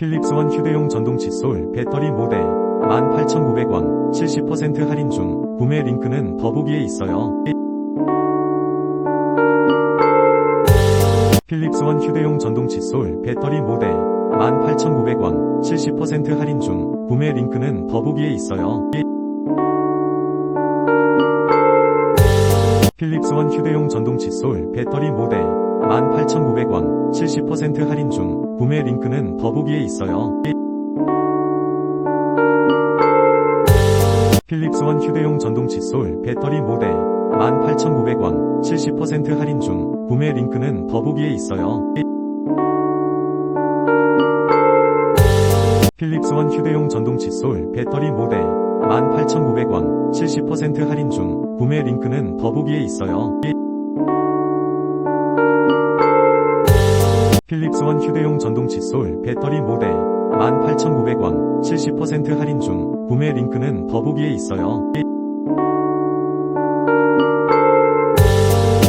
필립스원 휴대용 전동 칫솔 배터리 모델 18,900원 70% 할인 중 구매 링크는 더보기에 있어요. 필립스원 휴대용 전동 칫솔 배터리 모델 18,900원 70% 할인 중 구매 링크는 더보기에 있어요. 필립스원 휴대용 전동 칫솔 배터리 모델 18,900원 70% 할인 중 구매 링크는 더보기에 있어요. 필립스원 휴대용 전동 칫솔 배터리 모델 18,900원 70% 할인 중 구매 링크는 더보기에 있어요. 필립스원 휴대용 전동 칫솔 배터리 모델 18,900원 70% 할인 중 구매 링크는 더보기에 있어요. 필립스원 휴대용 전동 칫솔 배터리 모델 18,900원 70% 할인 중 구매 링크는 더보기에 있어요.